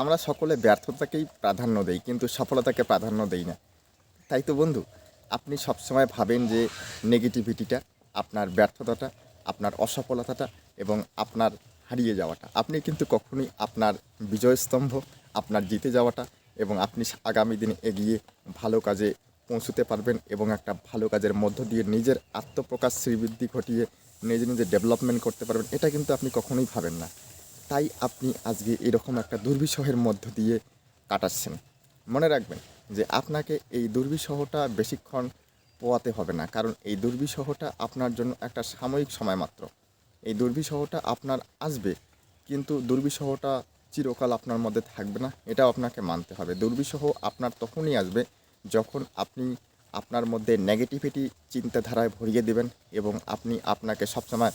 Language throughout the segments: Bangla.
আমরা সকলে ব্যর্থতাকেই প্রাধান্য দেই, কিন্তু সফলতাকে প্রাধান্য দেই না। তাই তো বন্ধু, আপনি সবসময় ভাবেন যে নেগেটিভিটিটা আপনার ব্যর্থতাটা, আপনার অসফলতাটা এবং আপনার হারিয়ে যাওয়াটা। আপনি কিন্তু কখনোই আপনার বিজয়স্তম্ভ, আপনার জিতে যাওয়াটা এবং আপনি আগামী দিনে এগিয়ে ভালো কাজে পৌঁছতে পারবেন এবং একটা ভালো কাজের মধ্য দিয়ে নিজের আত্মপ্রকাশ শ্রীবৃদ্ধি ঘটিয়ে নিজে নিজে ডেভেলপমেন্ট করতে পারবেন, এটা কিন্তু আপনি কখনোই ভাবেন না। তাই আপনি আজকে এরকম একটা দুর্বিষহের মধ্য দিয়ে কাটাচ্ছেন। মনে রাখবেন যে আপনাকে এই দুর্বিষহটা বেশিক্ষণ পোয়াতে হবে না, কারণ এই দুর্বিষহটা আপনার জন্য একটা সাময়িক সময় মাত্র। এই দুর্বিষহটা আপনার আসবে, কিন্তু দুর্বিষহটা চিরকাল আপনার মধ্যে থাকবে না, এটাও আপনাকে মানতে হবে। দুর্বিষহ আপনার তখনই আসবে যখন আপনি আপনার মধ্যে নেগেটিভিটি চিন্তাধারায় ভরিয়ে দেবেন এবং আপনি আপনাকে সবসময়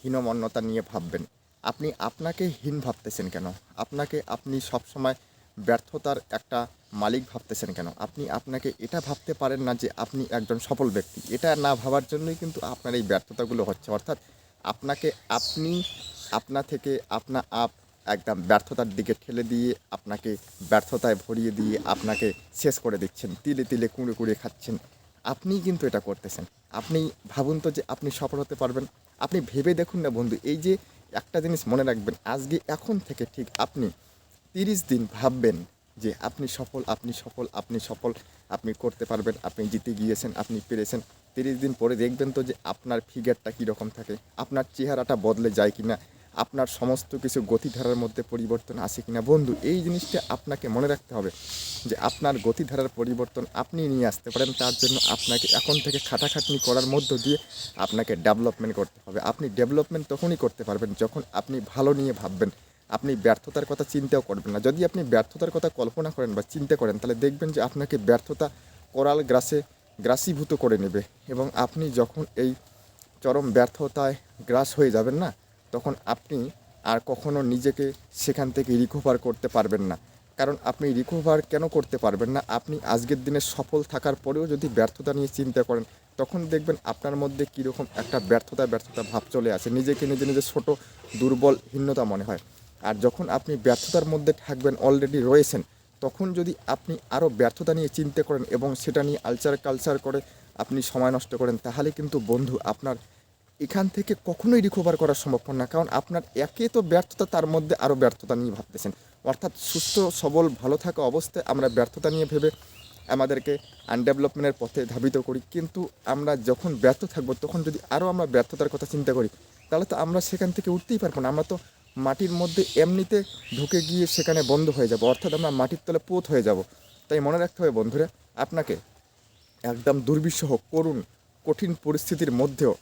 হীনমন্যতা নিয়ে ভাববেন। আপনি আপনাকে হীন ভাবতেছেন কেন? আপনাকে আপনি সবসময় ব্যর্থতার একটা মালিক ভাবতেছেন কেন? আপনি আপনাকে এটা ভাবতে পারেন না যে আপনি একজন সফল ব্যক্তি। এটা না ভাবার জন্যই কিন্তু আপনার এই ব্যর্থতাগুলো হচ্ছে। অর্থাৎ আপনাকে আপনি আপনা থেকে আপনা আপ একদম ব্যর্থতার দিকে ঠেলে দিয়ে আপনাকে ব্যর্থতায় ভরিয়ে দিয়ে আপনাকে শেষ করে দিচ্ছেন। তিলে তিলে কুঁড়ে কুঁড়ে খাচ্ছেন। আপনিই কিন্তু এটা করতেছেন। আপনি ভাবুন তো যে আপনি সফল হতে পারবেন। আপনি ভেবে দেখুন না বন্ধু, এই যে একটা জিনিস মনে রাখবেন, আজকে এখন থেকে ঠিক আপনি তিরিশ দিন ভাববেন যে আপনি সফল আপনি সফল আপনি সফল, আপনি করতে পারবেন, আপনি জিতে গিয়েছেন, আপনি পেরেছেন। তিরিশ দিন পরে দেখবেন তো যে আপনার ফিগারটা কীরকম থাকে, আপনার চেহারাটা বদলে যায় কি না আপনার সমস্ত কিছু গতিধারার মধ্যে পরিবর্তন আসে কিনা? বন্ধু, এই জিনিসটা আপনাকে মনে রাখতে হবে যে আপনার গতিধারার পরিবর্তন আপনি নিয়ে আসতে পারেন, তার জন্য আপনাকে এখন থেকে খাটাখাটনি করার মধ্য দিয়ে আপনাকে ডেভেলপমেন্ট করতে হবে। আপনি ডেভেলপমেন্ট তখনই করতে পারবেন যখন আপনি ভালো নিয়ে ভাববেন। আপনি ব্যর্থতার কথা চিন্তাও করবেন না। যদি আপনি ব্যর্থতার কথা কল্পনা করেন বা চিন্তা করেন, তাহলে দেখবেন যে আপনাকে ব্যর্থতা করাল গ্রাসে গ্রাসীভূত করে নেবে এবং আপনি যখন এই চরম ব্যর্থতায় গ্রাস হয়ে যাবেন না তখন আপনি আর কখনো নিজেকে সেখান থেকে রিকভার করতে পারবেন না। কারণ আপনি রিকভার কেন করতে পারবেন না? আপনি আজকের দিনে সফল থাকার পরেও যদি ব্যর্থতা নিয়ে চিন্তা করেন, তখন দেখবেন আপনার মধ্যে কীরকম একটা ব্যর্থতা ব্যর্থতা ভাব চলে আসে। নিজেকে নিজে নিজে ছোট, দুর্বল, হীনতা মনে হয়। আর যখন আপনি ব্যর্থতার মধ্যে থাকবেন অলরেডি রয়েছেন, তখন যদি আপনি আরও ব্যর্থতা নিয়ে চিন্তা করেন এবং সেটা নিয়ে আলচার কালচার করে আপনি সময় নষ্ট করেন, তাহলে কিন্তু বন্ধু আপনার এখান থেকে কখনোই রিকভার করা সম্ভব না। কারণ আপনার একে তো ব্যর্থতা, তার মধ্যে আরও ব্যর্থতা নিয়ে ভাবতেছেন। অর্থাৎ সুস্থ, সবল, ভালো থাকা অবস্থায় আমরা ব্যর্থতা নিয়ে ভেবে আমাদেরকে আনডেভেলপমেন্টের পথে ধাবিত করি। কিন্তু আমরা যখন ব্যর্থ থাকব, তখন যদি আরও আমরা ব্যর্থতার কথা চিন্তা করি, তাহলে তো আমরা সেখান থেকে উঠতেই পারব না। আমরা তো মাটির মধ্যে এমনিতে ঢুকে গিয়ে সেখানে বন্ধ হয়ে যাব। অর্থাৎ আমরা মাটির তলে পোত হয়ে যাব। তাই মনে রাখতে হবে বন্ধুরা, আপনাকে একদম দুর্বিষহ করুণ কঠিন পরিস্থিতির মধ্যেও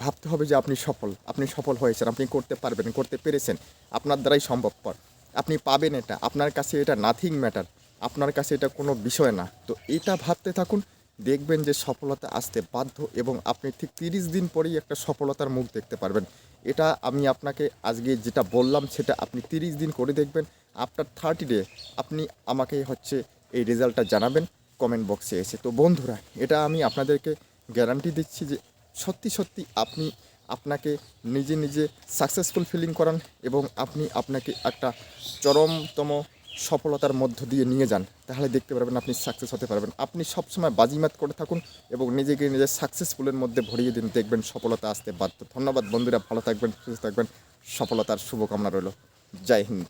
ভাবতে হবে যে আপনি সফল আপনি সফল হয়েছেন, আপনি করতে পারবেন, করতে পেরেছেন, আপনার দ্বারাই সম্ভবপর। আপনি পাবেন এটা, আপনার কাছে এটা নাথিং ম্যাটার আপনার কাছে এটা কোনো বিষয় না। তো এটা ভাবতে থাকুন, দেখবেন যে সফলতা আসতে বাধ্য এবং আপনি ঠিক তিরিশ দিন পরেই একটা সফলতার মুখ দেখতে পারবেন। এটা আমি আপনাকে আজকে যেটা বললাম, সেটা আপনি তিরিশ দিন করে দেখবেন। আফটার থার্টি ডে আপনি আমাকে হচ্ছে এই রেজাল্টটা জানাবেন কমেন্ট বক্সে এসে। তো বন্ধুরা, এটা আমি আপনাদেরকে গ্যারান্টি দিচ্ছি যে সত্যি সত্যি আপনি আপনাকে নিজে নিজে সাকসেসফুল ফিলিং করান এবং আপনি আপনাকে একটা চরমতম সফলতার মধ্য দিয়ে নিয়ে যান। তাহলে দেখতে পারবেন আপনি সাকসেস হতে পারবেন। আপনি সবসময় বাজিমাত করে থাকুন এবং নিজেকে নিজের সাকসেসফুলের মধ্যে ভরিয়ে দিন, দেখবেন সফলতা আসতে বাধ্য। ধন্যবাদ বন্ধুরা, ভালো থাকবেন, সুস্থ থাকবেন। সফলতার শুভকামনা রইল। জয় হিন্দ।